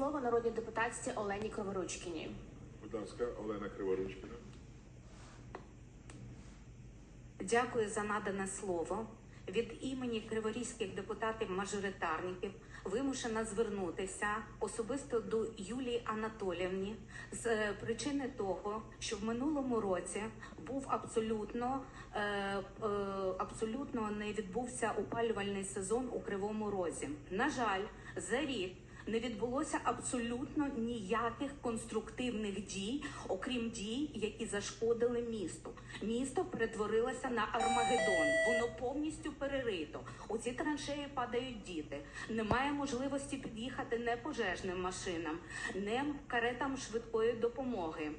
слово народній депутатці Олені Криворучкіній. Будь ласка, Олена Криворучкіна. Дякую за надане слово. Від імені криворізьких депутатів-мажоритарників вимушена звернутися особисто до Юлії Анатоліївні з е, причини того, що в минулому році був абсолютно, е, е, абсолютно не відбувся опалювальний сезон у Кривому Розі. На жаль, за рік не відбулося абсолютно ніяких конструктивних дій, окрім дій, які зашкодили місту. Місто перетворилося на Армагеддон. Воно повністю перерито. У ці траншеї падають діти. Немає можливості під'їхати не пожежним машинам, не каретам швидкої допомоги.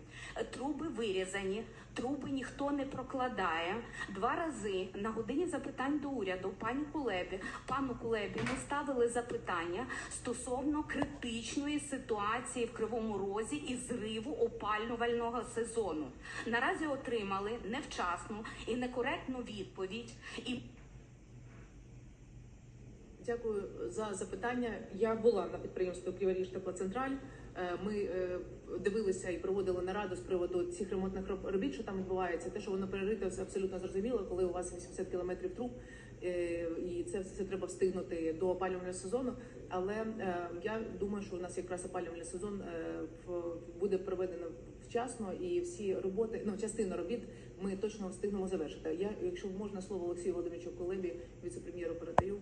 Труби вирізані, труби ніхто не прокладає. Два рази на годині запитань до уряду пані Кулебі, пану Кулебі, ми ставили запитання стосовно критичної ситуації в Кривому Розі і зриву опалювального сезону. Наразі отримали невчасну і некоректну відповідь. І Дякую за запитання. Я була на підприємстві Криворіж Теплоцентраль. Е, Ми е, дивилися і проводили нараду з приводу цих ремонтних робіт, що там відбувається. Те, що воно перерите, абсолютно зрозуміло, коли у вас 80 кілометрів труб, е, і це все треба встигнути до опалювального сезону. Але я думаю, що у нас якраз опалювальний сезон буде проведено вчасно, і всі роботи, ну частину робіт, ми точно встигнемо завершити. Я, якщо можна, слово Олексію Володимировичу Колебі, віце-прем'єру передаю.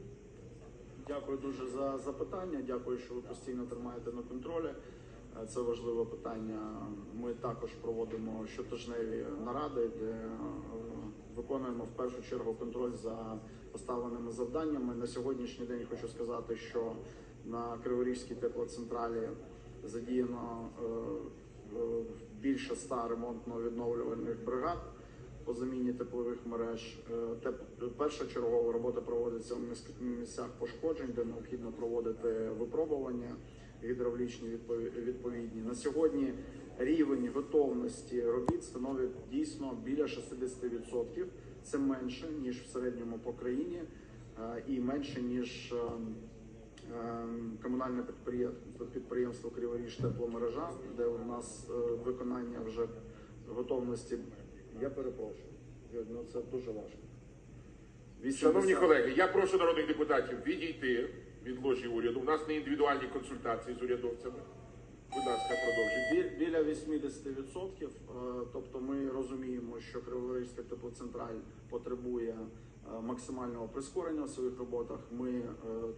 Дякую дуже за запитання. Дякую, що ви постійно тримаєте на контролі. Е, Це важливе питання. Ми також проводимо щотижневі наради, де е, виконуємо в першу чергу контроль за поставленими завданнями. На сьогоднішній день хочу сказати, що на Криворізькій теплоцентралі задіяно е, більше ста ремонтно-відновлювальних бригад по заміні теплових мереж. Е, теп- Перша чергова робота проводиться в міс- місцях пошкоджень, де необхідно проводити випробування гідравлічні відпові- відповідні. На сьогодні рівень готовності робіт становить дійсно біля 60%. Це менше ніж в середньому по країні е, і менше ніж. е, е, Комунальне підприємство підприємство Криворіж тепломережа, де у нас е, виконання вже готовності я перепрошую. Я- Ну це дуже важко. 80 Шановні колеги, я прошу народних депутатів відійти від ложі уряду. У нас не індивідуальні консультації з урядовцями. Будь ласка, продовжуйте. Бі- Біля 80%. Е, Тобто ми розуміємо, що Криворізька теплоцентраль потребує е, максимального прискорення в своїх роботах. Ми е,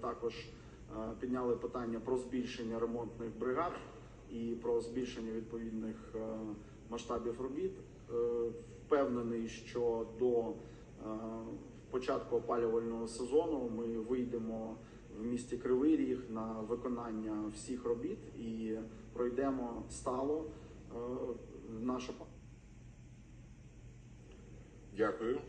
також е, підняли питання про збільшення ремонтних бригад і про збільшення відповідних е, масштабів робіт. Е, Впевнений, що до е, початку опалювального сезону ми вийдемо в місті Кривий Ріг на виконання всіх робіт і пройдемо стало нашу. наше Дякую.